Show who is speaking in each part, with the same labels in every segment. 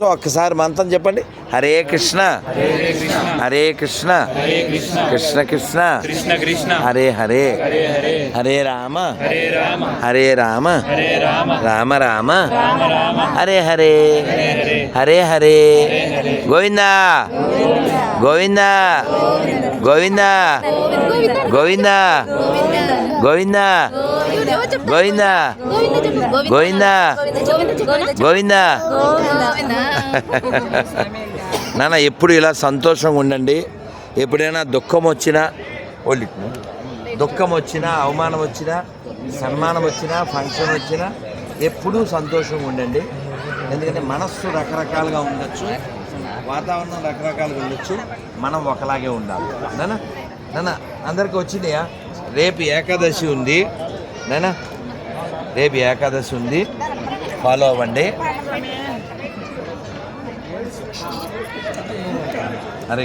Speaker 1: So ఒక్కసారి మంత్రం చెప్పండి. హరే కృష్ణ. హరే కృష్ణ. కృష్ణ కృష్ణ. హరే హరే.
Speaker 2: హరే హరే
Speaker 1: రామ.
Speaker 2: హరే రామ
Speaker 1: రామ
Speaker 2: హరే రామ
Speaker 1: రామ. రామ
Speaker 2: రామ.
Speaker 1: హరే హరే. హరే హరే. గోవిందా. గోవిందా. గోవిందా. గోవిందా. గోవిందా. గోవిందా గోవిందా. గోవిందా నాన్న ఎప్పుడు ఇలా సంతోషంగా ఉండండి. ఎప్పుడైనా దుఃఖం వచ్చినా ఒళ్ళు దుఃఖం వచ్చినా అవమానం వచ్చినా సన్మానం వచ్చినా ఫంక్షన్ వచ్చినా ఎప్పుడూ సంతోషంగా ఉండండి. ఎందుకంటే మనస్సు రకరకాలుగా ఉండొచ్చు. వాతావరణం రకరకాలుగా ఉండొచ్చు. మనం ఒకలాగే ఉండాలి. నాన్న నాన్న అందరికి వచ్చినాయా రేపు ఏకాదశి ఉంది. నాన్న రేపు ఏకాదశి ఉంది. ఫాలో అవ్వండి. సరే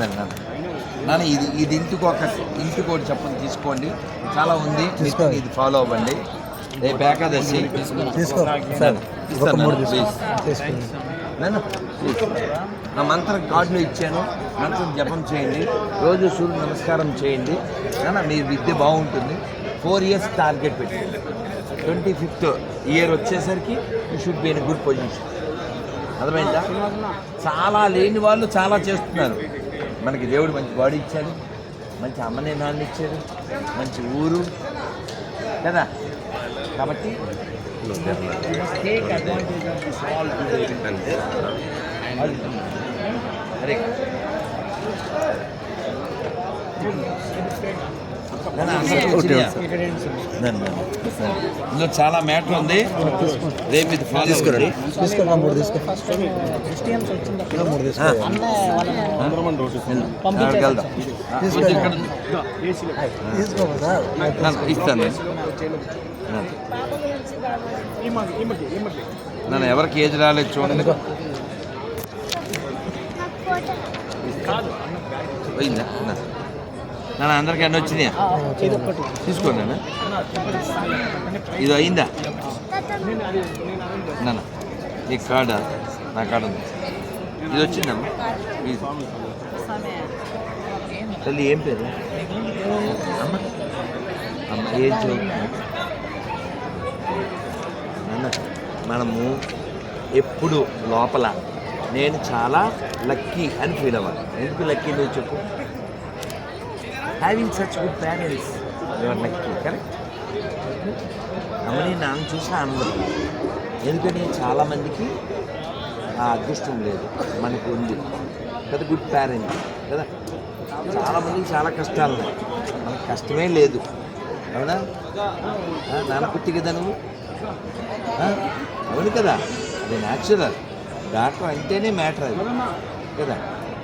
Speaker 1: నాన్న. ఇది ఇది ఇంటికి ఒక ఇంటికి ఒకటి చెప్పండి తీసుకోండి. చాలా ఉంది. ఇది ఫాలో అవ్వండి. రేపు ఏకాదశి.
Speaker 3: తీసుకో.
Speaker 1: సార్. ప్లీజ్ నా మంత్రం కార్డులు ఇచ్చాను. మంత్రం జపం చేయండి. రోజు సూర్య నమస్కారం చేయండి. మీ విద్య బాగుంటుంది. ఫోర్ ఇయర్స్ టార్గెట్ పెట్టండి. ట్వంటీ ఫిఫ్త్ ఇయర్ వచ్చేసరికి you should be in good position అర్థమైందా? చాలా లేని వాళ్ళు చాలా చేస్తున్నారు. మనకి దేవుడు మంచి బాడీ ఇచ్చాడు. మంచి అమ్మని నాన్న ఇచ్చాడు. మంచి ఊరు. కదా? కాబట్టి ఇందులో చాలా మ్యాటర్ ఉంది. రేపు ఇది ఫాలో
Speaker 3: తీసుకురండి. తీసుకురా మూడు తీసుకో.
Speaker 1: ఇస్తాను. నన్ను ఎవరికి ఏజ్ రాలేదు చూడండి. పోయిందా? నాన్న. నాన్న అందరికి అన్నీ వచ్చినాయా? తీసుకోండి నాన్న ఇది అయిందా? నాన్న ఈ కార్డా నా కార్డు ఉంది. ఇది వచ్చిందమ్మా తల్లి ఏం పేరు? అమ్మ. అమ్మ ఏజ్ నాన్న మనము ఎప్పుడు లోపల నేను చాలా లక్కీ అని ఫీల్ అవ్వాలి. ఎందుకు లక్కీ నువ్వు చెప్పు? Having such good parents your lucky correct అమ్మని నాన్న చూసి ఆనందం. ఎందుకని? చాలామందికి ఆ అదృష్టం లేదు. మనకు ఉంది. కదా గుడ్ పేరెంట్ కదా? చాలామందికి చాలా కష్టాలు ఉన్నాయి. మనకు కష్టమే లేదు. అవునా? నాన్న పుట్టి కదా నువ్వు? అవును కదా? అది న్యాచురల్ డాక్టర్ అంటేనే మ్యాటర్ అది. కదా?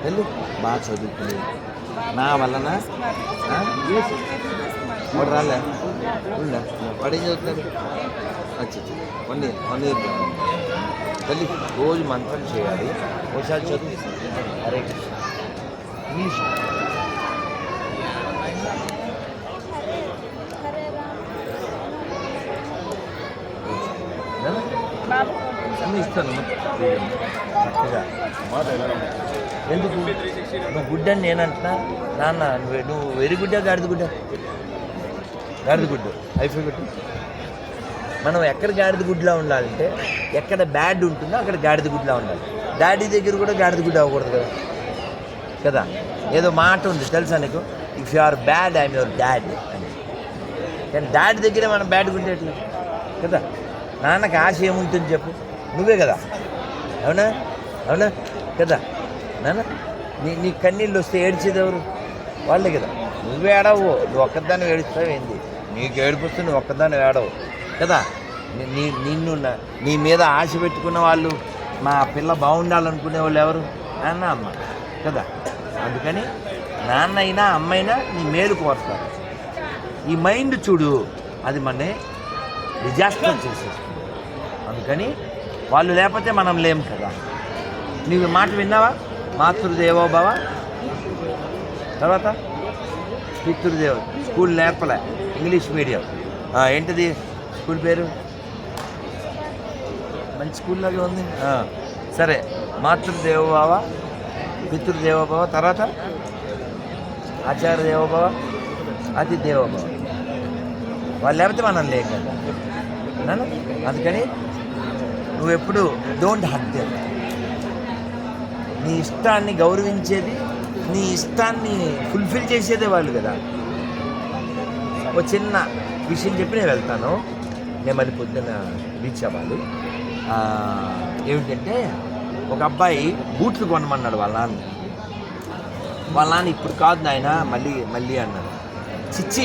Speaker 1: వెళ్ళు. బాగా చదువుకుని. నా వలన వాడు రాలే ఉండా వాడు ఏం చదువుతున్నాడు. అచ్చా వన్ ఇయర్ వన్ ఇయర్. తల్లి రోజు మంత్రం చేయాలి. ఒకసారి చదువు. హరే కృష్ణ. ఇంగ్లీష్ అన్నీ ఇస్తాను. ఎందుకు? నువ్వు గుడ్ అని నేను అంటున్నా. నాన్న నువ్వు నువ్వు వెరీ గుడ్డా గాడిద గుడ్డ? గాడిద గుడ్డు. అయిపోయి గుడ్డు. మనం ఎక్కడ గాడిద గుడ్లా ఉండాలంటే ఎక్కడ బ్యాడ్ ఉంటుందో అక్కడ గాడిద గుడ్లా ఉండాలి. డాడీ దగ్గర కూడా గాడిద గుడ్డ అవ్వకూడదు కదా? కదా? ఏదో మాట ఉంది తెలుసా నీకు? If you are bad I'm your dad అని. కానీ డాడీ దగ్గరే మనం బ్యాడ్ గుంటే ఎట్లా? కదా? నాన్నకి ఆశ ఏముంటుంది చెప్పు? నువ్వే కదా? అవునా? అవునా? కదా? నాన్న నీ నీ కన్నీళ్ళు వస్తే ఏడ్చేది ఎవరు వాళ్ళే కదా. నువ్వు ఏడవు నువ్వు ఒక్కదాన్ని ఏడుస్తావు ఏంది? నీకు ఏడిపిస్తే నువ్వు ఒక్కదాన్ని ఏడవు కదా? నీ- నిన్ను నీ మీద ఆశ పెట్టుకున్న వాళ్ళు మా పిల్ల బాగుండాలనుకునే వాళ్ళు ఎవరు? నాన్న అమ్మ. కదా? అందుకని నాన్న అయినా అమ్మైనా నీ మేలు కోరుతారు ఈ మైండ్ చూడు అది మన డిజాస్టర్ చేసేస్తుంది. అందుకని వాళ్ళు లేకపోతే మనం లేం కదా. నీవు మాట విన్నావా? మాతృదేవో భవ. తర్వాత? పితృదేవ. స్కూల్ నేర్పలే. English medium. ఏంటిది? స్కూల్ పేరు? మంచి స్కూల్లాగే ఉంది. సరే. మాతృదేవోభావ పితృదేవోభావ తర్వాత? ఆచార్య దేవోభావ అతి దేవోభావ వాళ్ళు లేకపోతే మనం లేక అందుకని నువ్వు ఎప్పుడు డోంట్ హట్ నీ ఇష్టాన్ని గౌరవించేది నీ ఇష్టాన్ని ఫుల్ఫిల్ చేసేదే వాళ్ళు కదా. ఒక చిన్న విషయం చెప్పి నేను వెళ్తాను. నేను మళ్ళీ పొద్దున్న రీచ్ అవ్వాలి ఏమిటంటే ఒక అబ్బాయి బూట్లు కొనమన్నాడు వాళ్ళ నాన్న. వాళ్ళ నాన్న ఇప్పుడు కాదు నాయన మళ్ళీ మళ్ళీ అన్నాడు. చిచ్చి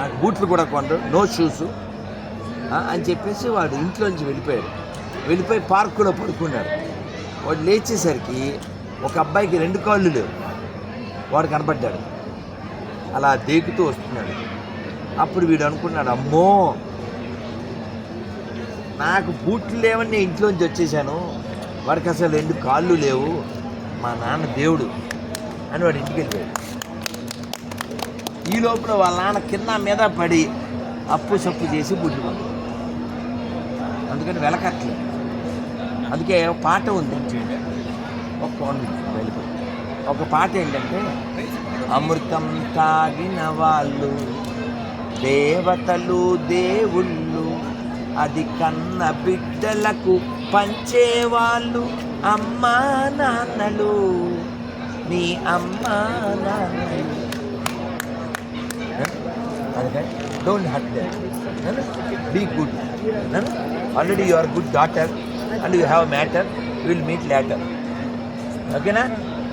Speaker 1: నాకు బూట్లు కూడా కొనరు నో షూస్ అని చెప్పేసి వాడు ఇంట్లోంచి వెళ్ళిపోయాడు. వెళ్ళిపోయి పార్కులో పడుకున్నాడు వాడు లేచేసరికి ఒక అబ్బాయికి రెండు కాళ్ళు లేవు. వాడు కనపడ్డాడు. అలా దేకుతూ వస్తున్నాడు. అప్పుడు వీడు అనుకున్నాడు అమ్మో! నాకు బూట్లు లేవని నేను ఇంట్లోంచి వచ్చేసాను. వాడికి అసలు రెండు కాళ్ళు లేవు. మా నాన్న దేవుడు అని వాడు ఇంటికి వెళ్ళాడు ఈ లోపల వాళ్ళ నాన్న కింద మీద పడి అప్పు సప్పు చేసి బుడ్లు అందుకని వెలకట్లేదు అందుకే ఒక పాట ఉంది. ఒక వెళ్ళిపోయి ఒక పాట ఏంటంటే అమృతం తాగిన వాళ్ళు దేవతలు దేవుళ్ళు అది కన్న బిడ్డలకు పంచేవాళ్ళు అమ్మా నాన్నలు మీ అమ్మా నాన్నలు. అందుకని don't hurt them be good already you are good daughter and you have matter will meet later ఓకేనా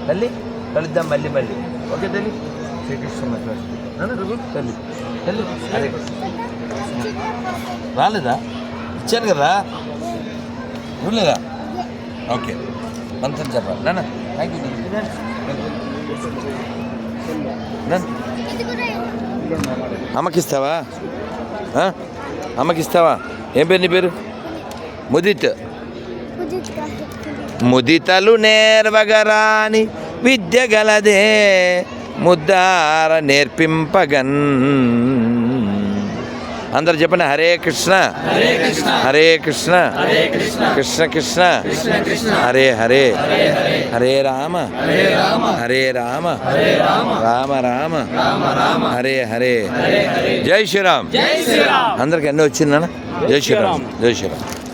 Speaker 1: తల్లి కలుద్దాం మళ్ళీ మళ్ళీ. ఓకే తల్లి శ్రీకృష్ణ తల్లి తల్లి. రాలేదా? ఇచ్చాను కదా. ఇవ్వలేదా? ఓకే. మంత్రం చెప్పాలి. నాన్న థ్యాంక్ యూ అమ్మకిస్తావా? అమ్మకిస్తావా? ఏం పేరు నీ పేరు? ముదిత్. ముదితలు నేర్వగరాని విద్య గలదే ముద్దార నేర్పింపగన్. అందరు చెప్పండి హరే కృష్ణ.
Speaker 2: హరే కృష్ణ.
Speaker 1: కృష్ణ
Speaker 2: కృష్ణ.
Speaker 1: హరే హరే.
Speaker 2: హరే
Speaker 1: రామ.
Speaker 2: హరే రామ.
Speaker 1: రామ
Speaker 2: రామ. హరే హరే.
Speaker 1: జై శ్రీరామ్.
Speaker 2: జై శ్రీరామ్.
Speaker 1: అందరికి ఎన్నో వచ్చిందన్న జై శ్రీరామ్. జై శ్రీరామ్.